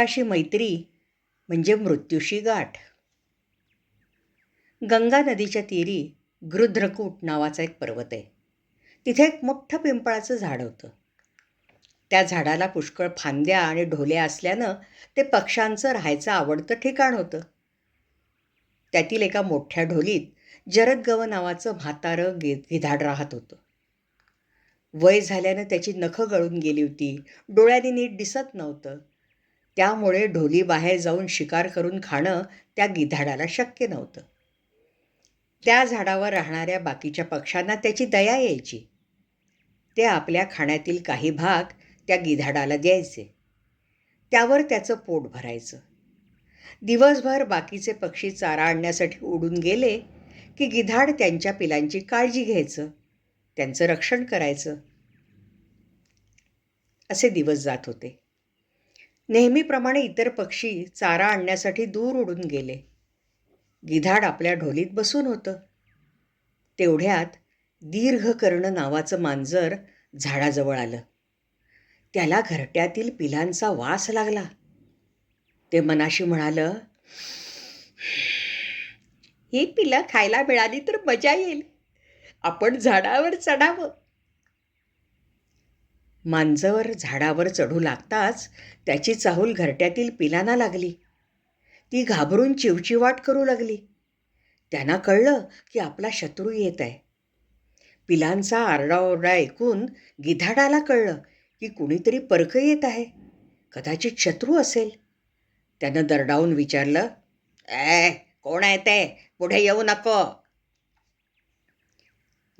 कष्टाशी मैत्री म्हणजे मृत्यूशी गाठ. गंगा नदीच्या तीरी गृध्रकूट नावाचा एक पर्वत आहे. तिथे एक मोठं पिंपळाचं झाड होतं. त्या झाडाला पुष्कळ फांद्या आणि ढोल्या असल्यानं ते पक्ष्यांचं राहायचं आवडतं ठिकाण होतं. त्यातील एका मोठ्या ढोलीत जरदगव नावाचं म्हातारं गे गिधाड राहत होतं. वय झाल्यानं त्याची नखं गळून गेली होती. डोळ्यांनी नीट दिसत नव्हतं. त्यामुळे ढोली बाहेर जाऊन शिकार करून खाणं त्या गिधाडाला शक्य नव्हतं. त्या झाडावर राहणाऱ्या बाकीच्या पक्ष्यांना त्याची दया यायची. ते आपल्या खाण्यातील काही भाग त्या गिधाडाला द्यायचे. त्यावर त्याचं पोट भरायचं. दिवसभर बाकीचे पक्षी चारा आणण्यासाठी उडून गेले की गिधाड त्यांच्या पिलांची काळजी घ्यायचं त्यांचं रक्षण करायचं. असे दिवस जात होते. नेहमीप्रमाणे इतर पक्षी चारा आणण्यासाठी दूर उडून गेले. गिधाड आपल्या ढोलीत बसून होतं. तेवढ्यात दीर्घकर्ण नावाचं मांजर झाडाजवळ आलं. त्याला घरट्यातील पिलांचा वास लागला. ते मनाशी म्हणालं ही पिलं खायला मिळाली तर मजा येईल. आपण झाडावर चढावं. मांजर झाडावर चढू लागताच त्याची चाहूल घरट्यातील पिलांना लागली. ती घाबरून चिवचिवाट करू लागली. त्यांना कळलं की आपला शत्रू येत आहे. पिलांचा आरडाओरडा ऐकून गिधाडाला कळलं की कुणीतरी परक येत आहे. कदाचित शत्रू असेल. त्यानं दरडावून विचारलं ए कोण आहे ते? पुढे येऊ नको.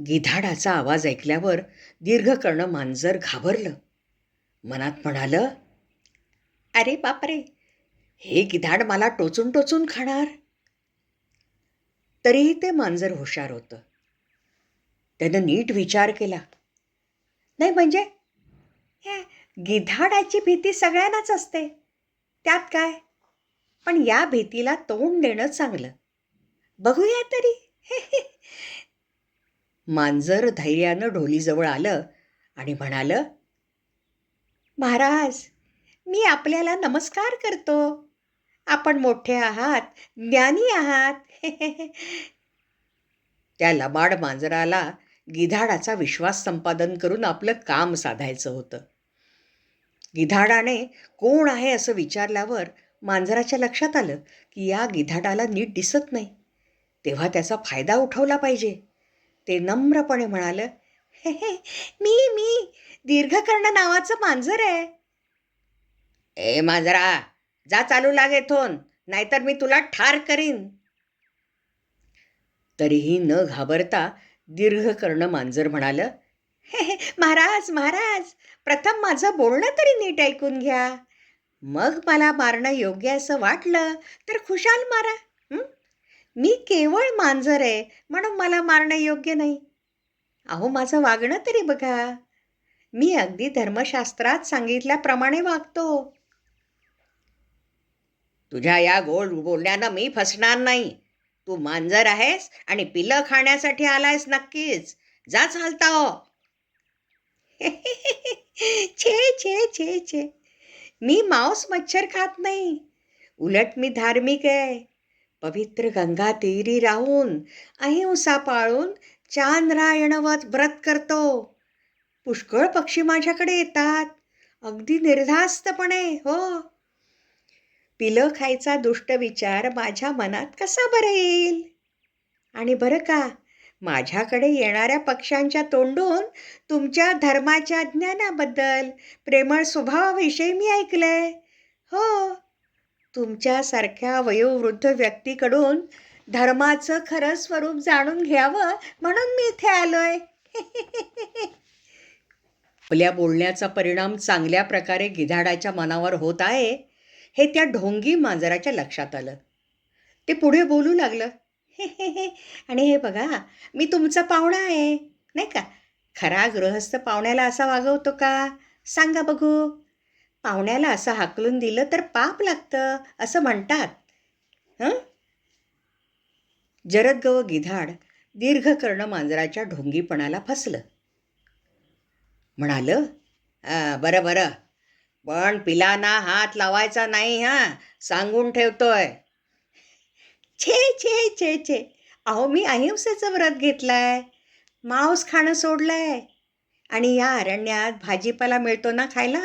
गिधाडाचा आवाज ऐकल्यावर दीर्घकर्ण मांजर घाबरलं. मनात म्हणालं अरे बापरे हे गिधाड मला टोचून टोचून खाणार. तरीही ते मांजर हुशार होतं. त्यानं नीट विचार केला नाही म्हणजे गिधाडाची भीती सगळ्यांनाच असते. त्यात काय? पण या भीतीला तोंड देणं चांगलं. बघूया तरी. मांजर धैर्यानं ढोलीजवळ आलं आणि म्हणालं महाराज मी आपल्याला नमस्कार करतो. आपण मोठे आहात ज्ञानी आहात. त्या लबाड मांजराला गिधाडाचा विश्वास संपादन करून आपलं काम साधायचं होतं. गिधाडाने कोण आहे असं विचारल्यावर मांजराच्या लक्षात आलं की या गिधाडाला नीट दिसत नाही. तेव्हा त्याचा फायदा उठवला पाहिजे. ते नम्रपणे म्हणालं हे हे मी मी दीर्घकर्ण नावाचं मांजर आहे. ए मांजरा जा चालू लागे थोन नाहीतर मी तुला ठार करीन. तरीही न घाबरता दीर्घकर्ण मांजर म्हणालं हे महाराज महाराज प्रथम माझं बोलणं तरी नीट ऐकून घ्या. मग मला मारणं योग्य असं वाटलं तर खुशाल मारा. मी केवळ मांजर आहे म्हणून मला मारणं योग्य नाही. अहो माझं वागणं तरी बघा. मी अगदी धर्मशास्त्रात सांगितल्याप्रमाणे वागतो. तुझ्या या गोड बोलण्यानं मी फसणार नाही. तू मांजर आहेस आणि पिलं खाण्यासाठी आलायस नक्कीच. जा चालता हो. छे छे छे छे. मी मांस मच्छर खात नाही. उलट मी धार्मिक आहे. पवित्र गंगा तीरी राहून अहिंसा पाळून चांद्रायणवत व्रत करतो. पुष्कळ पक्षी माझ्याकडे येतात. अगदी निर्धास्तपणे हो. पिलं खायचा दुष्ट विचार माझ्या मनात कसा बरं येईल? आणि बरं का माझ्याकडे येणाऱ्या पक्ष्यांच्या तोंडून तुमच्या धर्माच्या ज्ञानाबद्दल प्रेमळ स्वभावाविषयी मी ऐकलंय. हो. तुमच्यासारख्या वयोवृद्ध व्यक्तीकडून धर्माचं खरं स्वरूप जाणून घ्यावं म्हणून मी इथे आलोय. आपल्या बोलण्याचा परिणाम चांगल्या प्रकारे गिधाडाच्या मनावर होत आहे हे त्या ढोंगी मांजराच्या लक्षात आलं. ते पुढे बोलू लागलं. आणि हे बघा मी तुमचा पाहुणा आहे नाही का? खरा गृहस्थ पाहुण्याला असा वागवतो का? सांगा बघू. पाहुण्याला असं हाकलून दिलं तर पाप लागतं असं म्हणतात. हं? जरदगव गिधाड दीर्घ कर्ण मांजराच्या ढोंगीपणाला फसलं. म्हणालं बरं बरं. पण पिलांना हात लावायचा नाही हां. सांगून ठेवतोय. छे छे छे छे. अहो मी अहिंसेचं व्रत घेतलंय. मांस खाणं सोडलंय. आणि या अरण्यात भाजीपाला मिळतो ना खायला?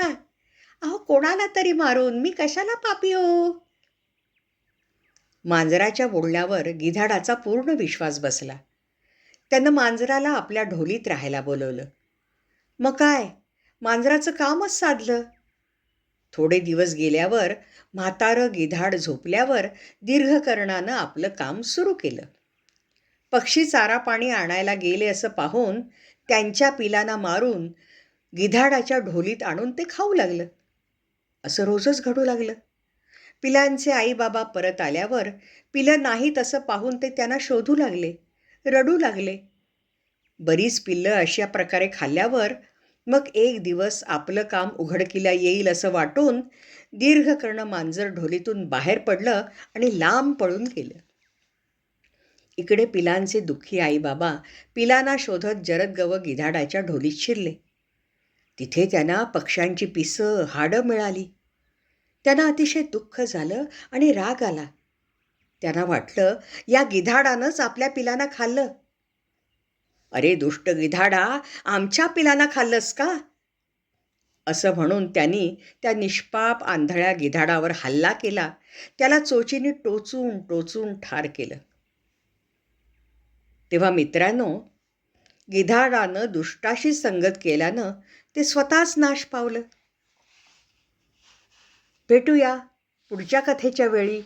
अहो कोणाला तरी मारून? मी कशाला पापी हो? मांजराच्या बोलण्यावर गिधाडाचा पूर्ण विश्वास बसला. त्यानं मांजराला आपल्या ढोलीत राहायला बोलवलं. मग काय? मांजराचं कामच साधलं. थोडे दिवस गेल्यावर म्हातारं गिधाड झोपल्यावर दीर्घकर्णानं आपलं काम सुरू केलं. पक्षी चारा पाणी आणायला गेले असं पाहून त्यांच्या पिलांना मारून गिधाडाच्या ढोलीत आणून ते खाऊ लागलं. असं रोजच घडू लागलं. पिलांचे आईबाबा परत आल्यावर पिलं नाही तसं पाहून ते त्यांना शोधू लागले रडू लागले. बरीच पिल्लं अशा प्रकारे खाल्ल्यावर मग एक दिवस आपलं काम उघडकीला येईल असं वाटून दीर्घकर्ण मांजर ढोलीतून बाहेर पडलं आणि लांब पळून गेलं. इकडे पिलांचे दुःखी आईबाबा पिलांना शोधत जरदगव गिधाडाच्या ढोलीत शिरले. तिथे त्यांना पक्ष्यांची पिसं हाडं मिळाली. त्यांना अतिशय दुःख झालं आणि राग आला. त्यांना वाटलं या गिधाडानंच आपल्या पिलांना खाल्लं. अरे दुष्ट गिधाडा आमच्या पिलांना खाल्लंस का? असं म्हणून त्यांनी त्या निष्पाप आंधळ्या गिधाडावर हल्ला केला. त्याला चोचीने टोचून टोचून ठार केलं. तेव्हा मित्रांनो गिधाडानं दुष्टाशी संगत केल्यानं ते स्वतःच नाश पावलं. भेटूया पुढच्या कथेच्या वेळी.